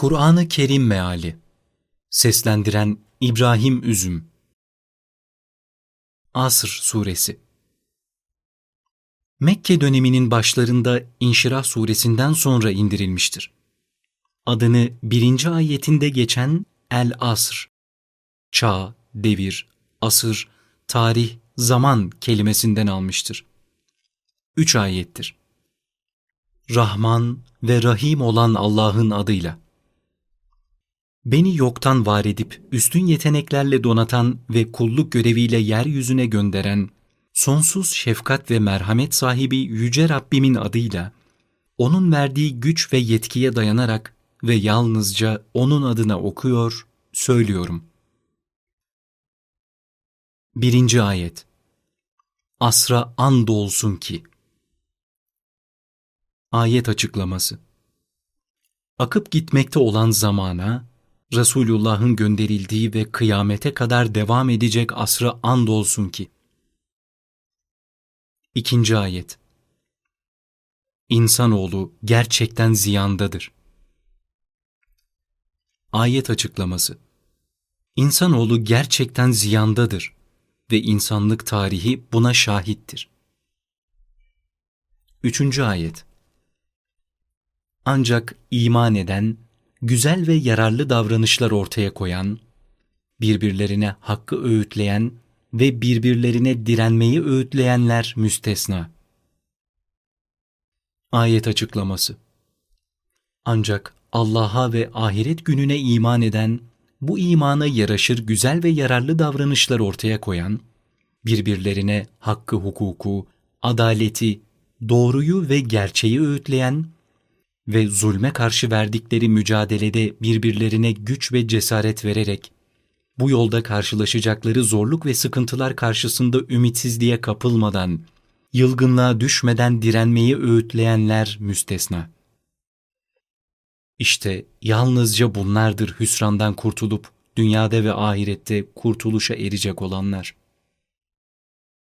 Kur'an-ı Kerim Meali Seslendiren İbrahim Üzüm Asr Suresi Mekke döneminin başlarında İnşirah suresinden sonra indirilmiştir. Adını birinci ayetinde geçen El-Asr, çağ, devir, asır, tarih, zaman kelimesinden almıştır. Üç ayettir. Rahman ve Rahim olan Allah'ın adıyla. Beni yoktan var edip üstün yeteneklerle donatan ve kulluk göreviyle yeryüzüne gönderen, sonsuz şefkat ve merhamet sahibi Yüce Rabbimin adıyla, O'nun verdiği güç ve yetkiye dayanarak ve yalnızca O'nun adına okuyor, söylüyorum. Birinci Ayet. Asra andolsun ki. Ayet açıklaması. Akıp gitmekte olan zamana, Resulullah'ın gönderildiği ve kıyamete kadar devam edecek asra andolsun ki. İkinci ayet İnsanoğlu gerçekten ziyandadır. Ayet açıklaması İnsanoğlu gerçekten ziyandadır ve insanlık tarihi buna şahittir. Üçüncü ayet Ancak iman eden, güzel ve yararlı davranışlar ortaya koyan, birbirlerine hakkı öğütleyen ve birbirlerine direnmeyi öğütleyenler müstesna. Ayet açıklaması Ancak Allah'a ve ahiret gününe iman eden, bu imana yaraşır güzel ve yararlı davranışlar ortaya koyan, birbirlerine hakkı hukuku, adaleti, doğruyu ve gerçeği öğütleyen ve zulme karşı verdikleri mücadelede birbirlerine güç ve cesaret vererek bu yolda karşılaşacakları zorluk ve sıkıntılar karşısında ümitsizliğe kapılmadan, yılgınlığa düşmeden direnmeyi öğütleyenler müstesna. İşte yalnızca bunlardır hüsrandan kurtulup dünyada ve ahirette kurtuluşa erecek olanlar.